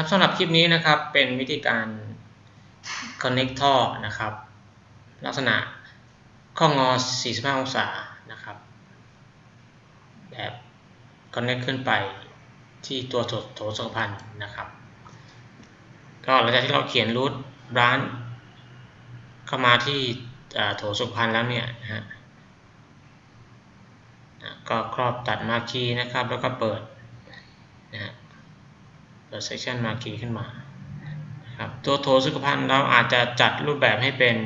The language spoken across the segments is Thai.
ครับสำหรับคลิปนี้นะครับเป็นวิธีการ connect ท่อนะครับ ลักษณะข้องอ 45 องศานะครับ แบบ connect ขึ้นไปที่ตัวโถสุขภัณฑ์นะครับ ก็หลังจากที่เราเขียนรูทร้าน เข้ามาที่โถสุขภัณฑ์แล้วเนี่ยนะฮะก็ครอบตัดมาคีนะครับ แล้วก็เปิด section marquee ขึ้นมาครับตัวโถสุขภัณฑ์เราอาจจะจัดรูปแบบให้เป็น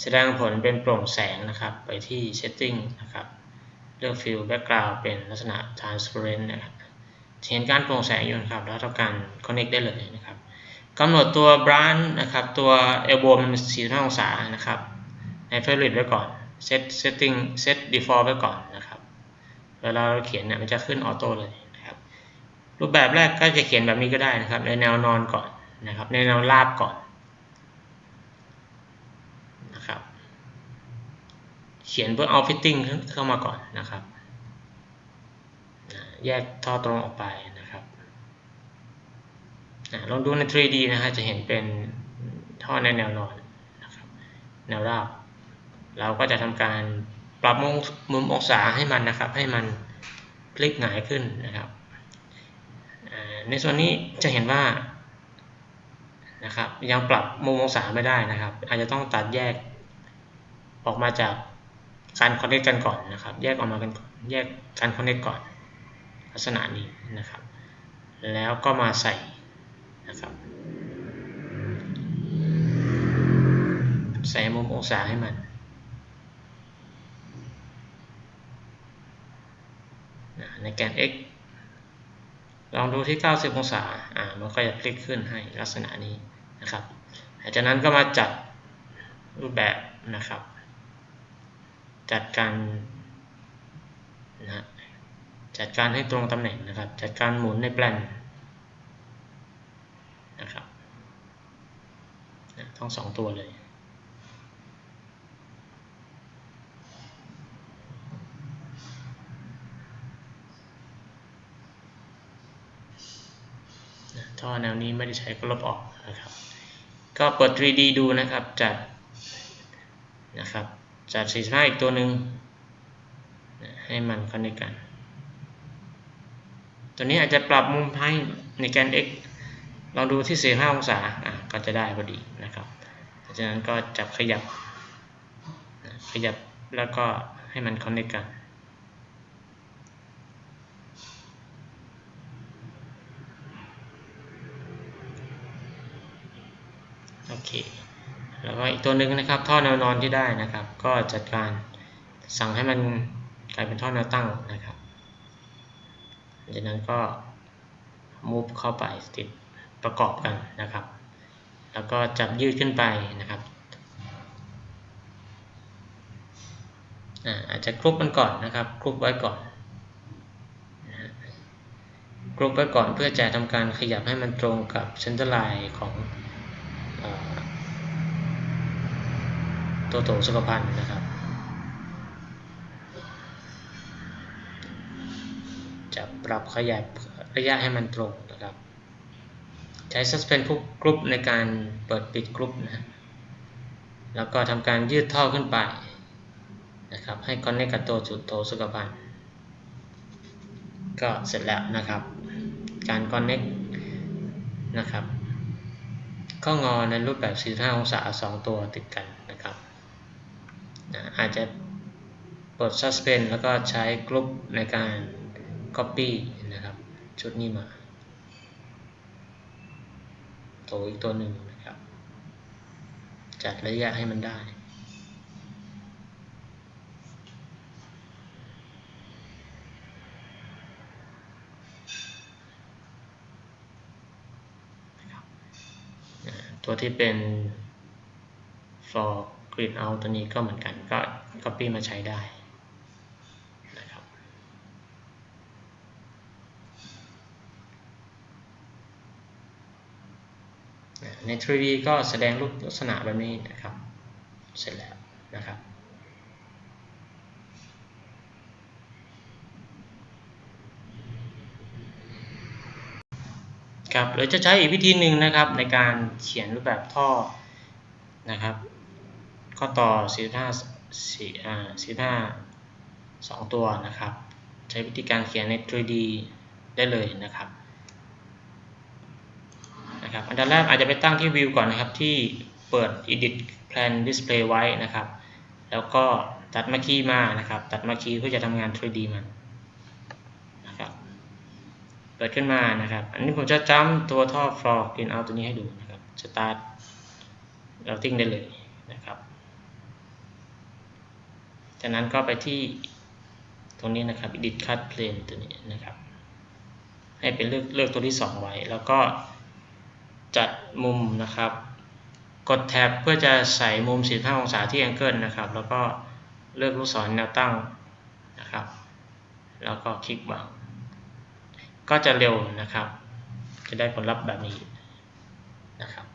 แสดงผลเป็นโปร่งแสงนะครับ ไปที่ setting นะครับ เลือก fill background เป็นลักษณะ transparent นะครับเห็นการโปร่งแสงอยู่นะครับ แล้วทำการ connect ได้เลยนะครับกำหนดตัว branch นะครับ ตัว elbow มัน45องศานะครับ ใน favorite ไว้ก่อน set setting set default ไว้ก่อนนะครับ เวลาเราเขียนเนี่ยมันจะขึ้นออโต้เลย รูปแบบแรกก็จะเขียนแบบนี้ก็ได้นะครับ ในแนวนอนก่อนนะครับ ในแนวราบก่อนนะครับ เขียนเพื่อเอาฟิตติ้งเข้ามาก่อนนะครับ แยกท่อตรงออกไปนะครับลองดูใน 3D นะฮะจะเห็นเป็นท่อในแนวนอนนะครับแนวราบ เราก็จะทำการปรับมุมมุมองศาให้มันนะครับ ให้มันพลิกหงายขึ้นนะครับ ในส่วนนี้จะเห็นว่านะครับยังปรับมุมองศาไม่ได้นะครับ อาจจะต้องตัดแยกออกมาจากการคอนเนคกันก่อนนะครับ แยกออกมากันแยกการคอนเนคก่อนลักษณะนี้นะครับ แล้วก็มาใส่นะครับ ใส่มุมองศาให้มันในแกน x ลองดูที่ 90 องศา อ่า มันก็จะพลิกขึ้นให้ลักษณะนี้นะครับหลังจากนั้นก็มาจัดรูปแบบนะครับ จัดการนะจัดการให้ตรงตำแหน่งนะครับ จัดการหมุนในแปลนนะครับทั้งสองตัวเลย ท่อแนวนี้ไม่ได้ใช้ก็ลบออกนะครับ ก็เปิด 3D ดูนะครับจัดนะครับจัด45อีกตัวหนึ่งให้มันคอนเนกัน ตัวนี้อาจจะปรับมุมให้ในแกน x ลองดูที่ 45 องศาอะก็จะได้พอดีนะครับดังนั้นก็จับขยับ ขยับแล้วก็ให้มันคอนเนคกัน โอเค แล้วก็อีกตัวหนึ่งนะครับท่อแนวนอนที่ได้นะครับ ก็จัดการสั่งให้มันกลายเป็นท่อแนวตั้งนะครับจากนั้นก็ move เข้าไปติดประกอบกันนะครับ แล้วก็จับยืดขึ้นไปนะครับอาจจะกรุ๊ปมันก่อนนะครับกรุ๊ปไว้ก่อนกรุ๊ปไว้ก่อนเพื่อจะทำการขยับให้มันตรงกับเส้นไลน์ของ ตัวโถสุขภัณฑ์นะครับ จะปรับขยับระยะให้มันตรงนะครับ ใช้ suspend กรุ๊ปในการเปิดปิดกรุ๊ปนะแล้วก็ทำการยืดท่อขึ้นไปนะครับ ให้ connect กับตัวจุดโถสุขภัณฑ์ก็เสร็จแล้วนะครับ การ connect นะครับก็งอในรูปแบบ 45 องศา 2 ตัวติดกัน อาจจะปิด suspend แล้วก็ใช้กรุ๊ปในการ copy นะครับ ชุดนี้มาตัวอีกตัวหนึ่งนะครับ จัดระยะให้มันได้ ตัวที่เป็น for grid out ตัวนี้ก็เหมือนกันก็ copy มาใช้ได้นะครับใน 3D ก็แสดงรูปลักษณะแบบนี้นะครับ เสร็จแล้วนะครับครับหรือจะใช้อีกวิธีหนึ่งนะครับในการเขียนรูปแบบท่อนะครับ ข้อต่อ 45 4อ่า45 2 ตัวนะครับ ใช้วิธีการเขียนใน 3D ได้เลยนะครับนะครับ อันดับแรกอาจจะไปตั้งที่ View ก่อนนะครับ ที่เปิด Edit Plan Display ไว้นะครับ แล้วก็ตัดมาคีมานะครับ ตัดมาคีเพื่อจะทำงาน 3D มันนะครับ เปิดขึ้นมานะครับ อันนี้ผมจะจำตัวท่อ floor clean out ตัวนี้ให้ดูนะครับ start routing ได้เลยนะครับ จากนั้นก็ไปที่ตรงนี้นะครับ edit cut plane ตัวนี้นะครับ ให้เป็นเลือกเลือกตัวที่ 2 ไว้ แล้วก็จัดมุมนะครับ กดแท็บเพื่อจะใส่มุม 45 องศาที่ angle นะครับ แล้วก็เลือกลูกศรแนวตั้งนะครับ แล้วก็คลิกวางก็จะเร็วนะครับ จะได้ผลลัพธ์แบบนี้นะครับ